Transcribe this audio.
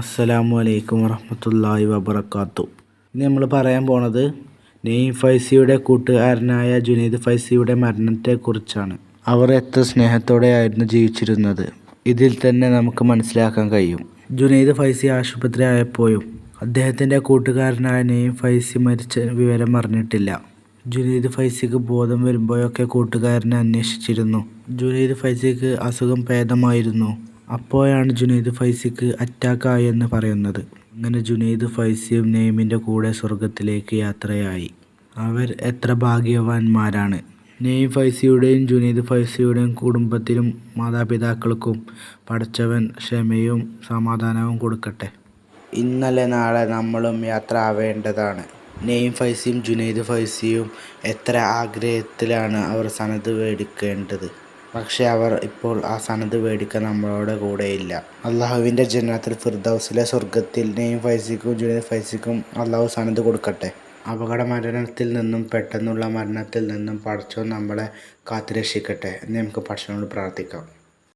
അസ്സലാമു അലൈക്കും വറഹമത്തല്ലാഹി വബർക്കാത്തു ഇനി നമ്മൾ പറയാൻ പോണത് നെയ്ം ഫൈസിയുടെ കൂട്ടുകാരനായ ജുനൈദ് ഫൈസിയുടെ മരണത്തെക്കുറിച്ചാണ് അവർ എത്ര സ്നേഹത്തോടെയായിരുന്നു ജീവിച്ചിരുന്നത്. ഇതിൽ തന്നെ നമുക്ക് മനസ്സിലാക്കാൻ കഴിയും. ജുനൈദ് ഫൈസി ആശുപത്രി ആയപ്പോഴും അദ്ദേഹത്തിന്റെ കൂട്ടുകാരനായ നെയ്ം ഫൈസി മരിച്ച വിവരം അറിഞ്ഞിട്ടില്ല. ജുനൈദ് ഫൈസിക്ക് ബോധം വരുമ്പോഴൊക്കെ കൂട്ടുകാരനെ അന്വേഷിച്ചിരുന്നു. ജുനൈദ് ഫൈസിക്ക് അസുഖം ഭേദമായിരുന്നു. അപ്പോഴാണ് ജുനൈദ് ഫൈസിക്ക് അറ്റാക്കായെന്ന് പറയുന്നത്. അങ്ങനെ ജുനൈദ് ഫൈസിയും നെയ്മിന്റെ കൂടെ സ്വർഗത്തിലേക്ക് യാത്രയായി. അവർ എത്ര ഭാഗ്യവാന്മാരാണ്. നെയ്ം ഫൈസിയുടെയും ജുനൈദ് ഫൈസിയുടെയും കുടുംബത്തിനും മാതാപിതാക്കൾക്കും പടച്ചവൻ ക്ഷമയും സമാധാനവും കൊടുക്കട്ടെ. ഇന്നലെ നാളെ നമ്മളും യാത്ര ആവേണ്ടതാണ്. നെയ്ം ഫൈസിയും ജുനൈദ് ഫൈസിയും എത്ര ആഗ്രഹത്തിലാണ് അവർ സനത് മേടിക്കേണ്ടത് പക്ഷേ അവർ ഇപ്പോൾ ആ സനത് മേടിക്കാൻ നമ്മളോട് കൂടെയില്ല. അള്ളാഹുവിന്റെ ജനനത്തിൽ ഫിർദൗസിലെ സ്വർഗത്തിൽ നെയ്യും ഫൈസിക്കും ജുനൈദ് ഫൈസിക്കും അള്ളാഹു സനത് കൊടുക്കട്ടെ. അപകട മരണത്തിൽ നിന്നും പെട്ടെന്നുള്ള മരണത്തിൽ നിന്നും പടച്ചോൻ നമ്മളെ കാത്തുരക്ഷിക്കട്ടെ. എന്ന് നമുക്ക് പഠിച്ചോട് പ്രാർത്ഥിക്കാം.